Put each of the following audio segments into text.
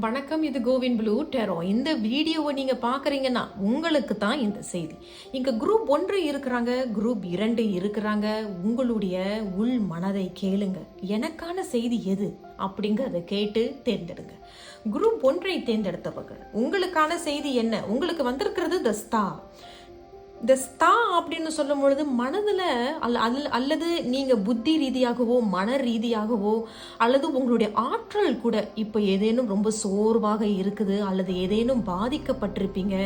வணக்கம் இது CoWIN blue டெரோ. இந்த வீடியோவை நீங்கள் பார்க்குறீங்கன்னா உங்களுக்கு தான் இந்த செய்தி. இங்கே குரூப் ஒன்று இருக்கிறாங்க குரூப் இரண்டு இருக்கிறாங்க. உங்களுடைய உள் மனதை கேளுங்க. எனக்கான செய்தி எது அப்படிங்கிறத கேட்டு தேர்ந்தெடுங்க. குரூப் ஒன்றை தேர்ந்தெடுத்தவர்கள். உங்களுக்கான செய்தி என்ன? உங்களுக்கு வந்திருக்கிறது த ஸ்டார் இந்த ஸ்தா அப்படின்னு சொல்லும் பொழுது மனதில் அல்ல அல்ல அல்லது நீங்கள் புத்தி ரீதியாகவோ மன ரீதியாகவோ அல்லது உங்களுடைய ஆற்றல் கூட இப்போ ஏதேனும் ரொம்ப சோர்வாக இருக்குது அல்லது ஏதேனும் பாதிக்கப்பட்டிருப்பீங்க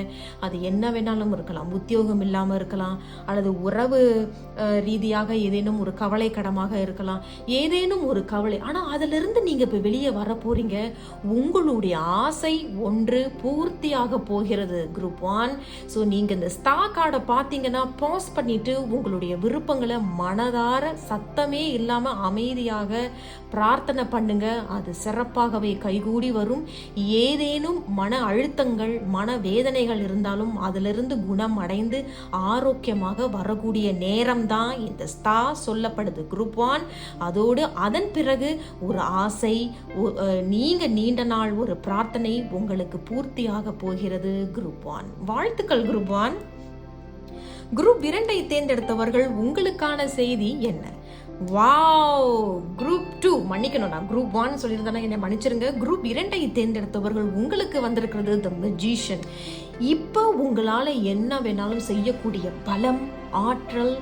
அது என்ன வேணாலும் இருக்கலாம். உத்தியோகம் இல்லாமல் இருக்கலாம் அல்லது உறவு ரீதியாக ஏதேனும் ஒரு கவலை கடமாக இருக்கலாம். ஏதேனும் ஒரு கவலை. ஆனால் அதிலிருந்து நீங்கள் இப்போ வெளியே வர போகிறீங்க உங்களுடைய ஆசை ஒன்று பூர்த்தியாக போகிறது. குரூப் ஒன் ஸோ நீங்கள் இந்த ஸ்தா கார்டை பார்த்தீங்கன்னா பாஸ் பண்ணிட்டு உங்களுடைய விருப்பங்களை மனதார சத்தமே இல்லாமல் அமைதியாக பிரார்த்தனை பண்ணுங்க. அது சிறப்பாகவே கைகூடி வரும். ஏதேனும் மன அழுத்தங்கள் மன வேதனைகள் இருந்தாலும் அதிலிருந்து குணம் அடைந்து ஆரோக்கியமாக வரக்கூடிய நேரம்தான் இந்த ஸ்தா சொல்லப்படுது. குரூப் ஒன் அதோடு அதன் பிறகு ஒரு ஆசை நீங்கள் நீண்ட நாள் ஒரு பிரார்த்தனை உங்களுக்கு பூர்த்தியாக போகிறது. குரூப் ஒன் வாழ்த்துக்கள் குரூப் ஒன் குரூப் இரண்டை தேர்ந்தெடுத்தவர்கள் உங்களுக்கான செய்தி என்ன? வாவ்! குரூப் டூ மன்னிக்கணும் நான் குரூப் ஒன் சொல்லியிருந்தேன்னா என்னை மன்னிச்சிருங்க. குரூப் இரண்டை தேர்ந்தெடுத்தவர்கள் உங்களுக்கு வந்திருக்கிறது த மெஜிஷியன். இப்போ உங்களால் என்ன வேணாலும் செய்யக்கூடிய பலம் ஆற்றல்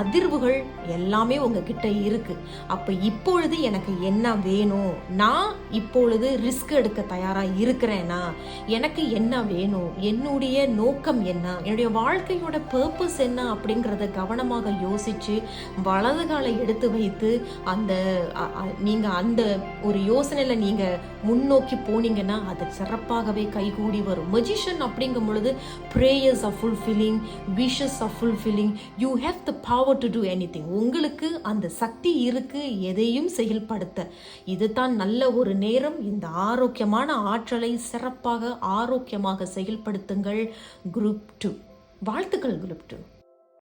அதிர்வுகள் எல்லாமே உங்ககிட்ட இருக்கு. அப்போ இப்பொழுது எனக்கு என்ன வேணும்? நான் இப்பொழுது ரிஸ்க் எடுக்க தயாரா இருக்கிறேனா? எனக்கு என்ன வேணும்? என்னுடைய நோக்கம் என்ன? என்னுடைய வாழ்க்கையோட பர்பஸ் என்ன அப்படிங்கிறத கவனமாக யோசிச்சு வலது காலை எடுத்து வைத்து அந்த நீங்கள் நீங்க அந்த ஒரு யோசனையில நீங்க முன்னோக்கி போனீங்கன்னா அது சிறப்பாகவே கைகூடி வரும். மெஜிஷியன் அப்படிங்கும் பொழுது prayers of fulfilling wishes of fulfilling you have the power to do any உங்களுக்கு அந்த சக்தி இருக்கு எதையும் செயல்படுத்த. இதுதான் நல்ல ஒரு நேரம். இந்த ஆரோக்கியமான ஆற்றலை சிறப்பாக ஆரோக்கியமாக செயல்படுத்துங்கள். குரூப் டூ வாழ்த்துக்கள் குரூப் டூ